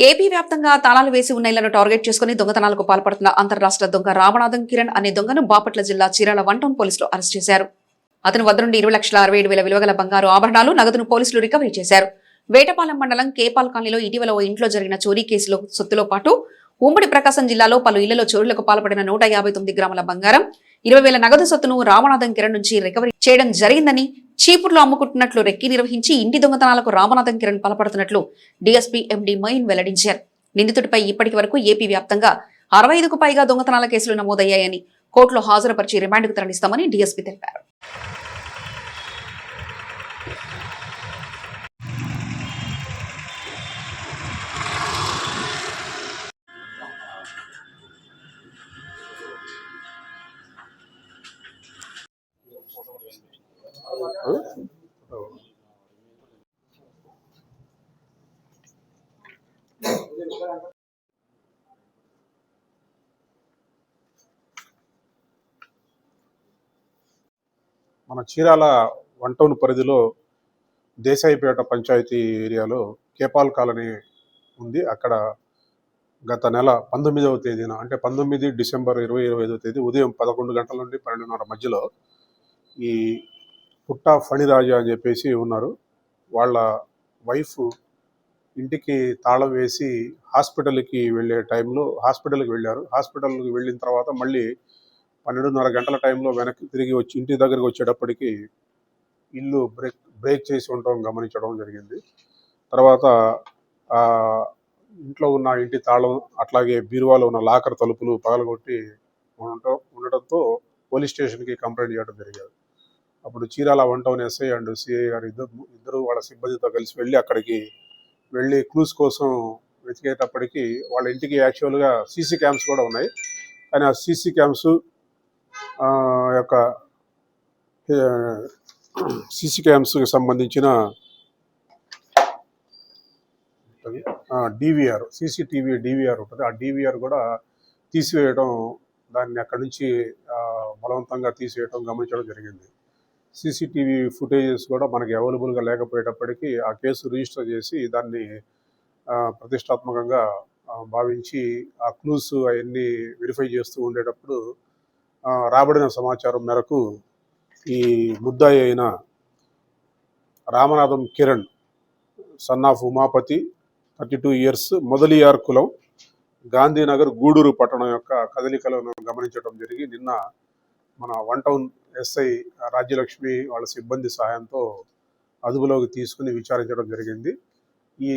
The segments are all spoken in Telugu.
ఏపీ వ్యాప్తంగా తాళాలు వేసి ఉన్న ఇళ్ళను టార్గెట్ చేసుకుని దొంగతనాలకు పాల్పడుతున్న అంతర్రాష్ట్ర దొంగ రామనాథం కిరణ్ అనే దొంగను బాపట్ల జిల్లా చీరాల వన్ టౌన్ పోలీసులు అరెస్ట్ చేశారు. అతని వద్ద నుండి ఇరవై లక్షల అరవై ఏడు వేల విలువగల బంగారు ఆభరణాలు నగదును పోలీసులు రికవరీ చేశారు. వేటపాలెం మండలం కేపాల్ కాలనీలో ఇటీవల ఓ ఇంట్లో జరిగిన చోరీ కేసులో సొత్తులో పాటు ఉమ్మడి ప్రకాశం జిల్లాలో పలు ఇళ్ళలో చోరులకు పాల్పడిన నూట యాభై తొమ్మిది గ్రాముల బంగారం ఇరవై వేల నగదు సొత్తును రామనాథం కిరణ్ నుంచి రికవరీ చేయడం జరిగిందని చీపుర్లో అమ్ముకుంటున్నట్లు రెక్కి నిర్వహించి ఇంటి దొంగతనాలకు రామనాథం కిరణ్ పాల్పడుతున్నట్లు డీఎస్పీ ఎండి మైన్ వెల్లడించారు. నిందితుడిపై ఇప్పటి వరకు ఏపీ వ్యాప్తంగా అరవై ఐదుకు పైగా దొంగతనాల కేసులు నమోదయ్యాయని కోర్టులో హాజరుపరిచి రిమాండ్కు తరలిస్తామని డీఎస్పీ తెలిపారు. మన చీరాల వన్ టౌన్ పరిధిలో దేశాయిపేట పంచాయతీ ఏరియాలో కేపాల్ కాలనీ ఉంది. అక్కడ గత నెల పంతొమ్మిదవ తేదీన అంటే పంతొమ్మిది డిసెంబర్ ఇరవై ఇరవై ఐదవ తేదీ ఉదయం పదకొండు గంటల నుండి పన్నెండున్నర మధ్యలో ఈ పుట్టా ఫణిరాజు అని చెప్పేసి ఉన్నారు. వాళ్ళ వైఫ్ ఇంటికి తాళం వేసి హాస్పిటల్కి వెళ్ళే టైంలో హాస్పిటల్కి వెళ్ళారు. హాస్పిటల్కి వెళ్ళిన తర్వాత మళ్ళీ పన్నెండున్నర గంటల టైంలో వెనక్కి తిరిగి వచ్చి ఇంటి దగ్గరికి వచ్చేటప్పటికి ఇల్లు బ్రేక్ బ్రేక్ చేసి ఉండటం గమనించడం జరిగింది. తర్వాత ఇంట్లో ఉన్న ఇంటి తాళం అట్లాగే బీరువాలో ఉన్న లాకర్ తలుపులు పగలగొట్టి ఉండటం ఉండటంతో పోలీస్ స్టేషన్కి కంప్లైంట్ చేయడం జరిగింది. అప్పుడు Chirala one town SI and CI గారు ఇద్దరు ఇద్దరు వాళ్ళ సిబ్బందితో కలిసి వెళ్ళి అక్కడికి వెళ్ళి క్లూస్ కోసం వెతికేటప్పటికి వాళ్ళ ఇంటికి యాక్చువల్గా సీసీ క్యామ్స్ కూడా ఉన్నాయి. కానీ ఆ సీసీ క్యామ్స్ యొక్క సీసీ క్యామ్స్కి సంబంధించిన డివిఆర్ సీసీటీవీ డివిఆర్ ఉంటుంది. ఆ డివిఆర్ కూడా తీసివేయడం దాన్ని అక్కడి నుంచి బలవంతంగా తీసివేయడం గమనించడం జరిగింది. సీసీటీవీ ఫుటేజెస్ కూడా మనకి అవైలబుల్గా లేకపోయేటప్పటికీ ఆ కేసు రిజిస్టర్ చేసి దాన్ని ప్రతిష్టాత్మకంగా భావించి ఆ క్లూస్ అవన్నీ వెరిఫై చేస్తూ ఉండేటప్పుడు రాబడిన సమాచారం మేరకు ఈ ముద్దాయి అయిన Ramanatham Kiran son of Umapathi thirty two years Mudaliar కులం గాంధీనగర్ గూడూరు పట్టణం యొక్క కదలికలను గమనించడం జరిగి నిన్న మన వన్ టౌన్ ఎస్ఐ రాజ్యలక్ష్మి వాళ్ళ సిబ్బంది సహాయంతో అదుపులోకి తీసుకుని విచారించడం జరిగింది. ఈ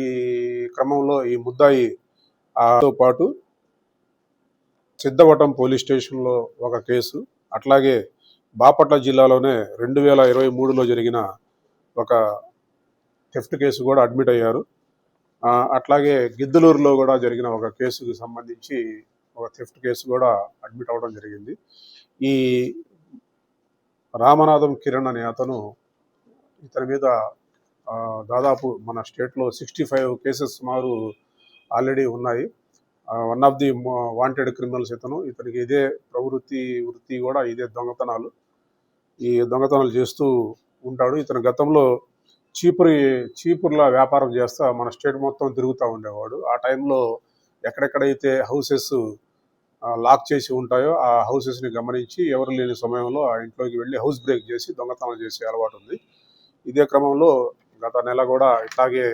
క్రమంలో ఈ ముద్దాయి ఆ, తో పాటు సిద్ధవటం పోలీస్ స్టేషన్లో ఒక కేసు అట్లాగే బాపట్ల జిల్లాలోనే రెండు వేల ఇరవై మూడులో జరిగిన ఒక థెఫ్ట్ కేసు కూడా అడ్మిట్ అయ్యారు. అట్లాగే గిద్దలూరులో కూడా జరిగిన ఒక కేసుకు సంబంధించి ఒక థిఫ్ట్ కేసు కూడా అడ్మిట్ అవ్వడం జరిగింది. ఈ రామనాథం కిరణ్ అనే అతను ఇతని మీద దాదాపు మన స్టేట్లో సిక్స్టీ ఫైవ్ కేసెస్ సుమారు ఆల్రెడీ ఉన్నాయి. One of the wanted criminals ఇతను. ఇతనికి ఇదే ప్రవృత్తి వృత్తి కూడా ఇదే దొంగతనాలు. ఈ దొంగతనాలు చేస్తూ ఉంటాడు. ఇతను గతంలో చీపురి చీపుర్ల వ్యాపారం చేస్తా మన స్టేట్ మొత్తం తిరుగుతూ ఉండేవాడు. ఆ టైంలో ఎక్కడెక్కడైతే హౌసెస్ లాక్ చేసి ఉంటాయో ఆ హౌసెస్ని గమనించి ఎవరు లేని సమయంలో ఆ ఇంట్లోకి వెళ్ళి హౌస్ బ్రేక్ చేసి దొంగతనం చేసే అలవాటు ఉంది. ఇదే క్రమంలో గత నెల కూడా ఇట్లాగే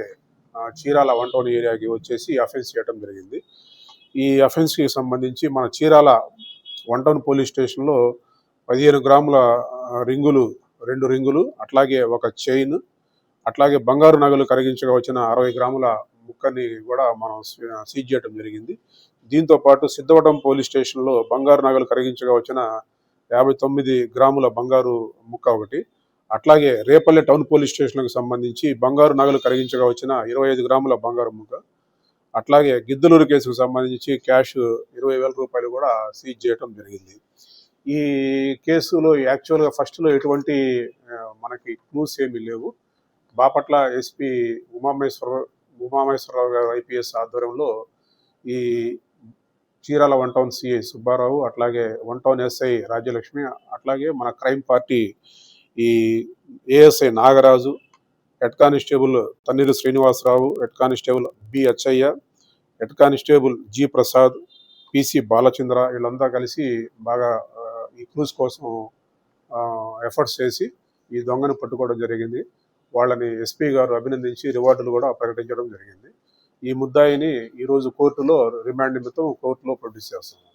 చీరాల వన్ ఏరియాకి వచ్చేసి అఫెన్స్ చేయడం జరిగింది. ఈ అఫెన్స్కి సంబంధించి మన చీరాల వన్ పోలీస్ స్టేషన్లో పదిహేను గ్రాముల రింగులు రెండు రింగులు అట్లాగే ఒక చైన్ అట్లాగే బంగారు నగలు కరిగించగా వచ్చిన అరవై గ్రాముల ముక్కని కూడా మనం సీజ్ చేయడం జరిగింది. దీంతో పాటు సిద్ధవటం పోలీస్ స్టేషన్లో బంగారు నగలు కరిగించగా వచ్చిన యాభై తొమ్మిది గ్రాముల బంగారు ముక్క ఒకటి అట్లాగే రేపల్లె టౌన్ పోలీస్ స్టేషన్లకు సంబంధించి బంగారు నగలు కరిగించగా వచ్చిన ఇరవై ఐదు గ్రాముల బంగారు ముక్క అట్లాగే గిద్దలూరు కేసుకు సంబంధించి క్యాష్ ఇరవై వేల రూపాయలు కూడా సీజ్ చేయడం జరిగింది. ఈ కేసులో యాక్చువల్గా ఫస్ట్లో ఎటువంటి మనకి క్లూస్ ఏమీ లేవు. బాపట్ల ఎస్పీ ఉమామేశ్వర ఉమామేశ్వరరావు గారు ఐపీఎస్ ఆధ్వర్యంలో ఈ Chirala one town CI Subbarao అట్లాగే వన్ టౌన్ ఎస్ఐ రాజ్యలక్ష్మి అట్లాగే మన క్రైమ్ పార్టీ ఈ ASI Nagaraju head constable Thanneeru Srinivasarao head constable B Achchaiah head constable G Prasad PC Balachandra వీళ్ళంతా కలిసి బాగా ఈ క్రూజ్ కోసం ఎఫర్ట్స్ చేసి ఈ దొంగను పట్టుకోవడం జరిగింది. వాళ్ళని ఎస్పీ గారు అభినందించి రివార్డులు కూడా ప్రకటించడం జరిగింది. ఈ ముద్దాయిని ఈరోజు కోర్టులో రిమాండ్ నిమిత్తం కోర్టులో ప్రొడ్యూస్ చేస్తున్నాం.